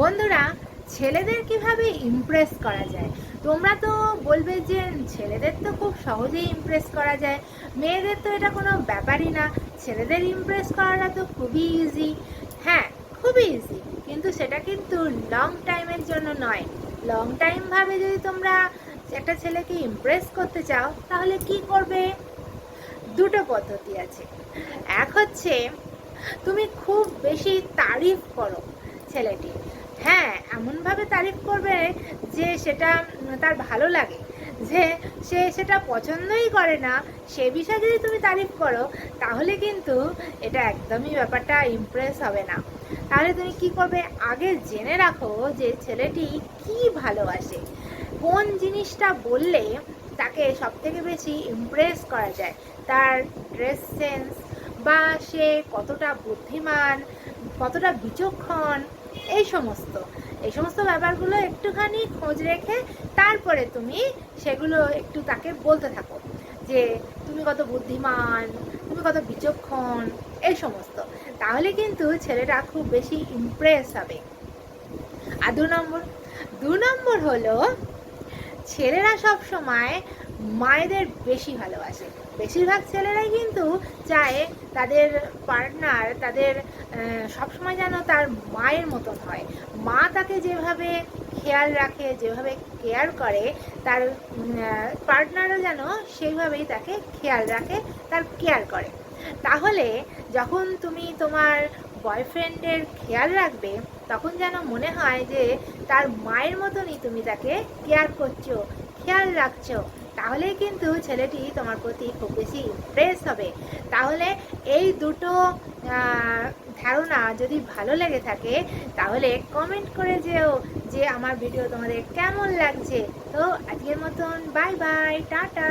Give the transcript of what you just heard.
বন্ধুরা, ছেলেদের কীভাবে ইমপ্রেস করা যায়? তোমরা তো বলবে যে ছেলেদের তো খুব সহজেই ইমপ্রেস করা যায়। মেয়েদের তো এটা কোনো ব্যাপারই না। ছেলেদের ইমপ্রেস করাটা তো খুবই ইজি হ্যাঁ খুবই ইজি কিন্তু সেটা কিন্তু লং টাইমের জন্য নয়। লং টাইম ভাবে যদি তোমরা একটা ছেলেকে ইমপ্রেস করতে চাও, তাহলে কি করবে? দুটো পদ্ধতি আছে। এক হচ্ছে, তুমি খুব বেশি তারিফ করো ছেলেটি হ্যাঁ এমনভাবে তারিফ করবে যে সেটা তার ভালো লাগে। যে সে সেটা পছন্দই করে না, সে বিষয়ে যদি তুমি তারিফ করো, তাহলে কিন্তু এটা একদমই ব্যাপারটা ইমপ্রেস হবে না। তাহলে তুমি কি করবে? আগে জেনে রাখো যে ছেলেটি কি ভালোবাসে। কোন জিনিসটা বললে তাকে সব থেকে বেশি ইমপ্রেস করা যায়? তার ড্রেস সেন্স বা সে কতটা বুদ্ধিমান, কতটা বিচক্ষণ এই সমস্ত। এই সমস্ত ব্যাপারগুলো একটুখানি খোঁজ রেখে তারপরে তুমি সেগুলো একটু তাকে বলতে থাকো যে, তুমি কত বুদ্ধিমান, তুমি কত বিচক্ষণ, এই সমস্ত। তাহলে কিন্তু ছেলেটা খুব বেশি ইমপ্রেস হবে। আর দু নম্বর দু নম্বর হলো ছেলেরা সব সময় মায়েদের বেশি ভালোবাসে। বেশিরভাগ ছেলেরাই কিন্তু চায় তাদের পার্টনার তাদের সবসময় যেন তার মায়ের মতন হয়। মা তাকে যেভাবে খেয়াল রাখে, যেভাবে কেয়ার করে, তার পার্টনারও যেন সেইভাবেই তাকে খেয়াল রাখে, তার কেয়ার করে। তাহলে যখন তুমি তোমার বয়ফ্রেন্ডের খেয়াল রাখবে, তখন যেন মনে হয় যে তার মায়ের মতনই তুমি তাকে কেয়ার করছ, খেয়াল রাখছো। তাহলেই কিন্তু ছেলেটি তোমার প্রতি খুব বেশি ইমপ্রেস হবে। তাহলে এই দুটো ধারণা যদি ভালো লেগে থাকে, তাহলে কমেন্ট করে যেও যে আমার ভিডিও তোমাদের কেমন লাগছে। তো আজকের মতন বাই বাই টাটা।